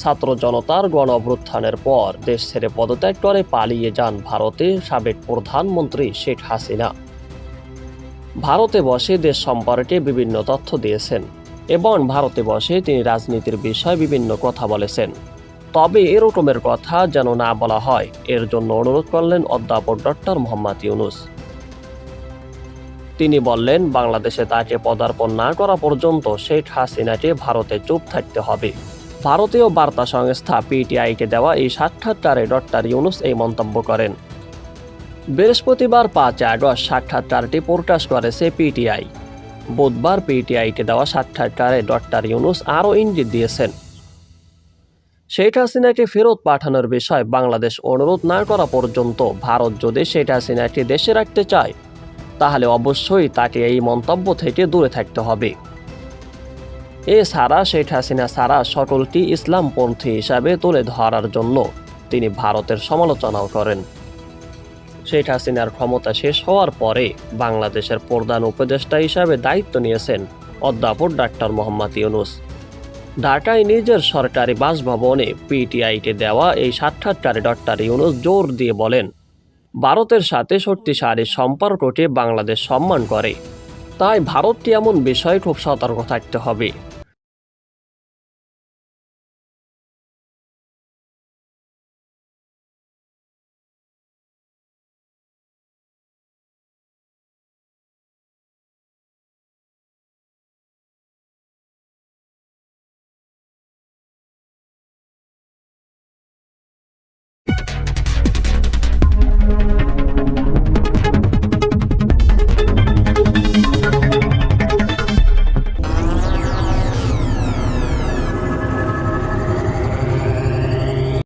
ছাত্র জনতার গণ অভ্যুত্থানের পর দেশ ছেড়ে পদত্যাগ করে পালিয়ে যান ভারতে সাবেক প্রধানমন্ত্রী শেখ হাসিনা। ভারতে বসে দেশ সম্পর্কে বিভিন্ন তথ্য দিয়েছেন এবং ভারতে বসে তিনি রাজনীতির বিষয়ে বিভিন্ন কথা বলেছেন। তবে এরকমের কথা যেন না বলা হয়, এর জন্য অনুরোধ করলেন অধ্যাপক ডক্টর মোহাম্মদ ইউনুস। তিনি বললেন, বাংলাদেশে তাকে পদার্পণ না করা পর্যন্ত শেখ হাসিনাকে ভারতে চুপ থাকতে হবে। ভারতীয় বার্তা সংস্থা পিটিআইকে দেওয়া এই সাক্ষাৎকারে ডক্টর ইউনুস এই মন্তব্য করেন। বৃহস্পতিবার পাঁচ আগস্ট সাক্ষাৎকারটি প্রকাশ করেছে পিটিআই বুধবার পিটিআইকে দেওয়া সাক্ষাৎকারে ডক্টর ইউনুস আরও ইঙ্গিত দিয়েছেন। শেখ হাসিনাকে ফেরত পাঠানোর বিষয়ে বাংলাদেশ অনুরোধ না করা পর্যন্ত ভারত যদি শেখ হাসিনাকে দেশে রাখতে চায়, তাহলে অবশ্যই তাকে এই মন্তব্য থেকে দূরে থাকতে হবে। এছাড়া শেখ হাসিনা ছাড়া সকলটি ইসলামপন্থী হিসাবে তুলে ধরার জন্য তিনি ভারতের সমালোচনাও করেন। শেখ হাসিনার ক্ষমতা শেষ হওয়ার পরে বাংলাদেশের প্রধান উপদেষ্টা হিসাবে দায়িত্ব নিয়েছেন অধ্যাপক ডাক্তার মোহাম্মদ ইউনুস। ঢাকায় নিজের সরকারি বাসভবনে পিটিআইকে দেওয়া এই সাক্ষাৎকারে ডক্টর ইউনুস জোর দিয়ে বলেন, ভারতের সাথে শক্তিশালী সম্পর্কটি বাংলাদেশ সম্মান করে। তাই ভারতটি এমন বিষয়ে খুব সতর্ক থাকতে হবে।